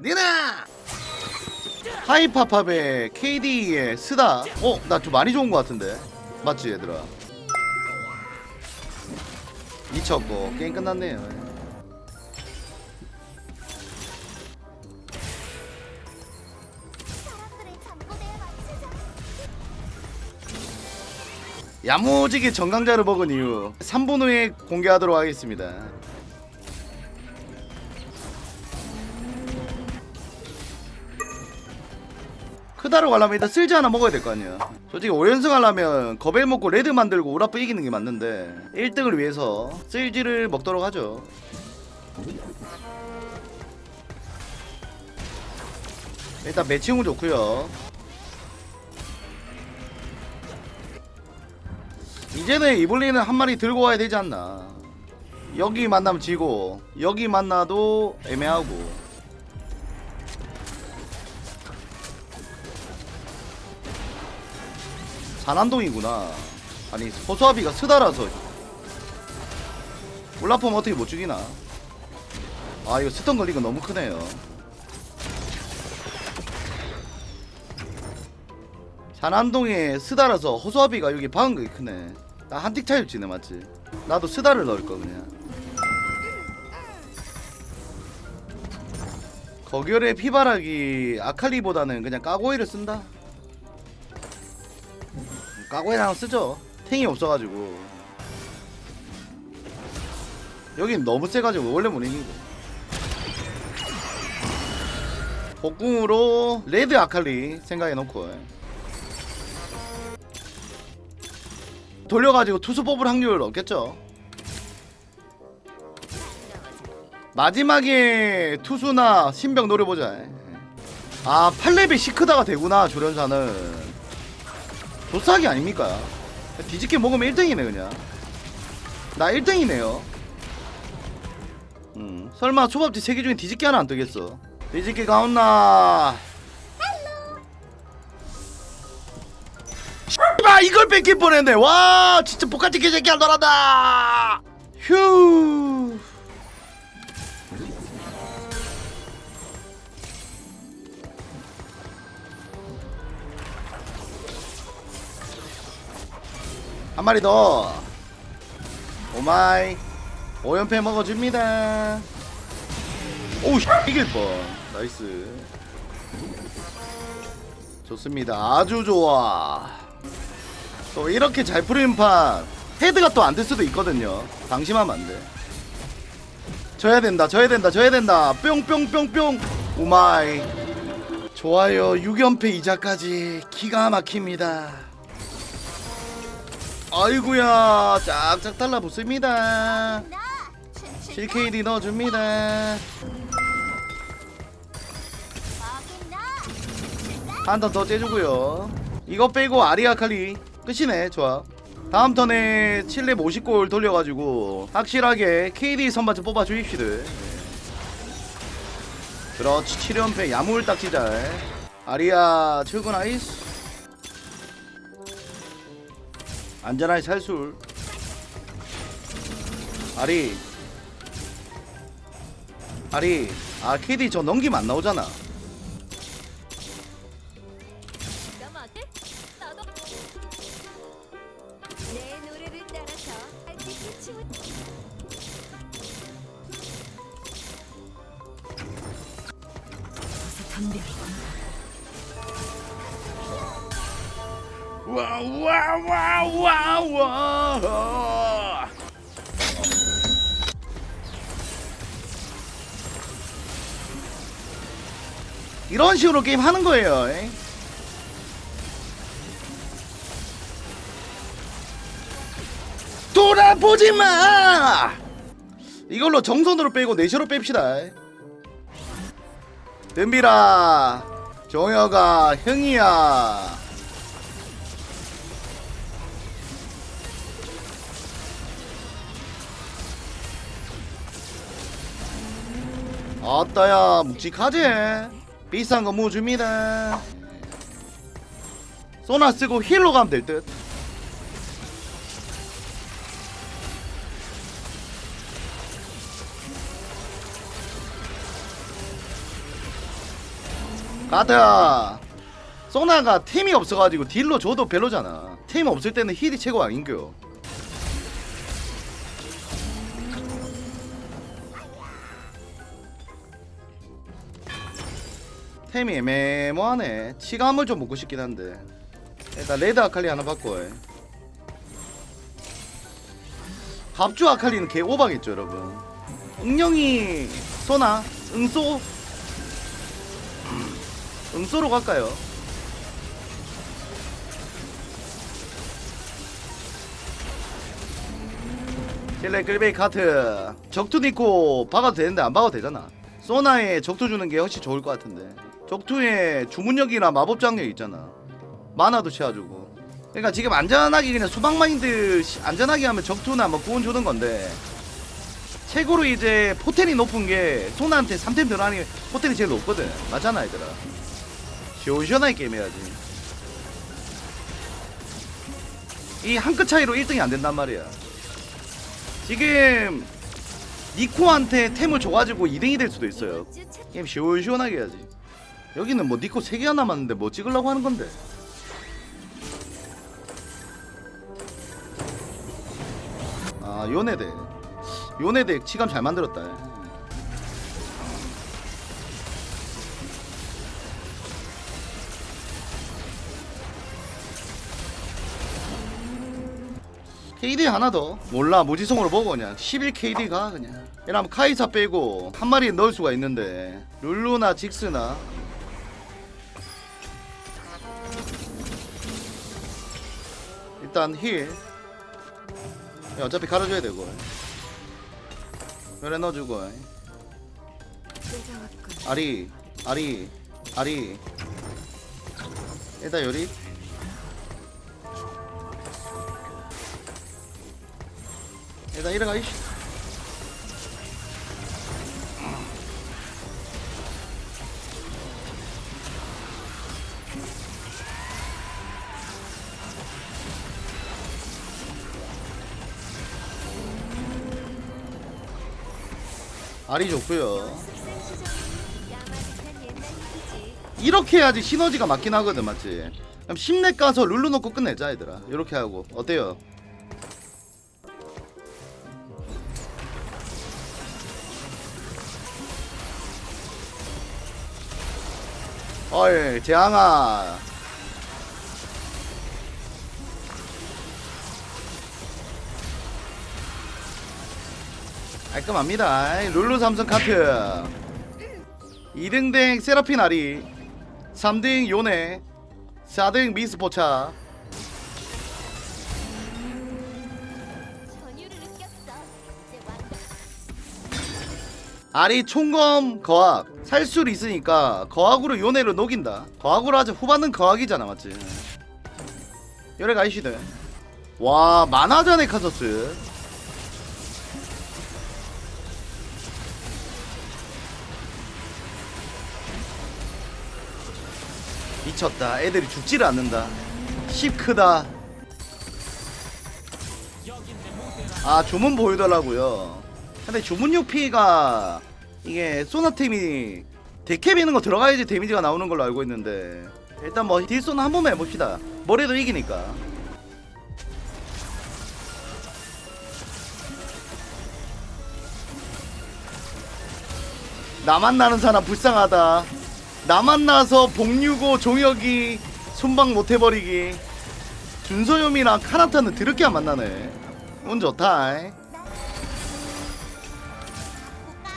니나 하이파팝의 KD의 스다 어? 나 좀 많이 좋은 거 같은데 맞지 얘들아 미쳤고 게임 끝났네요. 야무지게 정강자를 먹은 이유 3분 후에 공개하도록 하겠습니다 크다로 가려면 일단 쓸지 하나 먹어야 될 거 아니야 솔직히 5연승 하려면 거벨 먹고 레드 만들고 우라프 이기는 게 맞는데 1등을 위해서 쓸지를 먹도록 하죠. 일단 매칭은 좋고요. 이제는 이블린은 한 마리 들고 와야 되지 않나. 여기 만나면 지고 여기 만나도 애매하고 산안동이구나. 아니 호수아비가 스다라서. 올라프면 어떻게 못 죽이나? 아 이거 스턴 거 너무 크네요. 산안동에 스다라서 호수아비가 여기 박은 게 크네. 나 한틱 차이 지네 맞지? 나도 스다를 넣을 거 그냥. 거결의 피바라기 아칼리보다는 그냥 까고이를 쓴다 까고이랑 쓰죠. 탱이 없어가지고. 여긴 너무 세가지고 원래 못 이기고 복궁으로 레드 아칼리 생각해놓고. 돌려가지고 투수 뽑을 확률 없겠죠? 마지막에 투수나 신병 노려보자. 아 8레벨 시크다가 되구나 조련사는 조싸기 아닙니까? 뒤집게 먹으면 1등이네 그냥. 나 1등이네요. 음, 설마 초밥집 3개 중에 뒤집게 하나 안 뜨겠어? 뒤집게 가온나. 아 이걸 뺏길 뻔했네. 와 진짜 복같이 개새끼 안 돌아다. 휴 한 마리 더. 오마이. 오연패 먹어줍니다. 오우 씨, 이길 뻔. 나이스. 좋습니다. 아주 좋아. 또 이렇게 잘 풀리는 판 헤드가 또 안 될 수도 있거든요. 방심하면 안돼. 져야 된다 져야 된다 져야 된다. 뿅뿅뿅뿅. 오마이. 좋아요. 6연패 2자까지 기가 막힙니다 아이구야 짝짝 달라붙습니다. 나 7KD 넣어줍니다. 한 턴 더 째주고요. 이거 빼고 아리아 칼리 끝이네 좋아 다음 턴에 7렙 50골 돌려가지고 확실하게 KD 선발전 뽑아 주입시다 그렇지 7연패 야물 딱지자 아리아 출근 아이스 안전하게 살술 아리. 아리. 아 KD 저 넘기면 안 나오잖아. 나맞 와와와와와 이런 식으로 게임 하는 거예요. 에? 돌아보지 마. 이걸로 정선으로 빼고 내셔로 뺍시다. 덤비라 정혁아 형이야. 아따야 묵직하지? 비싼 거 무줍니다. 소나 쓰고 힐로 가면 될듯. 가다 소나가 팀이 없어가지고 딜로 줘도 별로잖아. 팀 없을 때는 힐이 최고 아닌겨 템이 애매모하네. 치감을 좀 먹고 싶긴 한데. 일단 레드 아칼리 하나 받고 갑주 아칼리는 개 오바겠죠 여러분. 응영이 소나? 응소? 응소로 갈까요? 킬레 글베이 카트. 적투 니코 박아도 되는데 안 박아도 되잖아. 소나에 적투 주는 게 훨씬 좋을 것 같은데 적투에 주문력이나 마법 장력 있잖아. 만화도 채워주고. 그러니까 지금 안전하게 그냥 수박 마인드 시- 안전하게 하면 적투나 뭐 구원 주는 건데 최고로 이제 포텐이 높은 게 소나한테 3템 들어가니 포텐이 제일 높거든. 맞잖아 얘들아. 시원시원하게 게임해야지. 이 한 끗 차이로 1등이 안 된단 말이야. 지금 니코한테 템을 줘가지고 2등이 될 수도 있어요. 게임 시원시원하게 해야지 여기는 뭐 니코 3개가 남았는데 뭐 찍으려고 하는 건데. 아 요네대 요네대 치감 잘 만들었다. KD 하나 더. 몰라 무지성으로 보고 그냥. 11KD 가 그냥. 이러면 카이사 빼고 한 마리 넣을 수가 있는데. 룰루나 직스나 일단 힐. 야, 어차피 갈아줘야 되고 그래 넣어주고. 아리 아리 아리. 일단 요리. 일단 이래가 이씨 알이 좋고요. 이렇게 해야지 시너지가 맞긴 하거든 맞지? 그럼 10렙 가서 룰루 놓고 끝내자 얘들아. 이렇게 하고. 어때요? 어이 재앙아 깔끔합니다. 룰루 삼성 카트. 2등 댕 세라핀 아리 3등 요네 4등 미스포차. 아리 총검 거학. 살수를 있으니까 거학으로 요네를 녹인다. 거학으로 하자. 후반은 거학이잖아 맞지? 요래 가이시드 와 만화전의 카서스 미쳤다. 애들이 죽지를 않는다. 씹 크다. 아 주문 보이더라고요. 근데 주문 유피가 이게 소나템이 데캡 있는 거 들어가야지 데미지가 나오는 걸로 알고 있는데 일단 뭐 딜소는 한 번만 해봅시다. 뭐래도 이기니까. 나만 나는 사람 불쌍하다 나만 나서 복류고 종혁이 손방 못해버리기. 준소염이랑 카나타는 드럽게 안 만나네. 운 좋다. 이.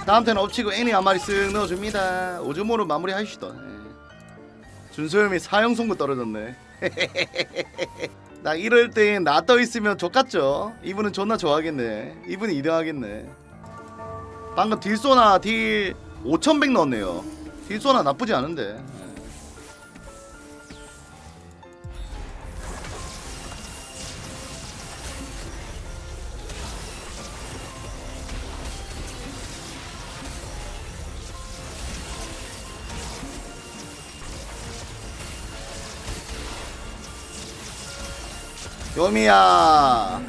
다음 턴 엎치고 애니 한 마리 쓱 넣어줍니다. 오즈모로 마무리 하시다 예. 준소염이 사형 송구 떨어졌네. 나 이럴 때나 떠있으면 좋겠죠. 이분은 존나 좋아하겠네. 이분이 2등 하겠네. 방금 딜소나 딜 5100 넣었네요 딜소나 나쁘지 않은데. 예. 요미야.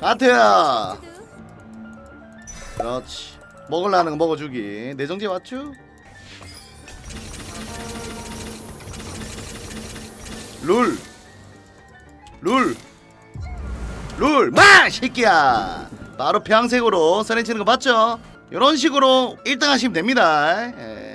가트야. 그렇지. 먹을라는 거 먹어주기. 내정지 맞추 룰. 룰. 룰. 마! 새끼야. 바로 평색으로 선행 치는 거 봤죠? 이런 식으로 1등 하시면 됩니다. 예.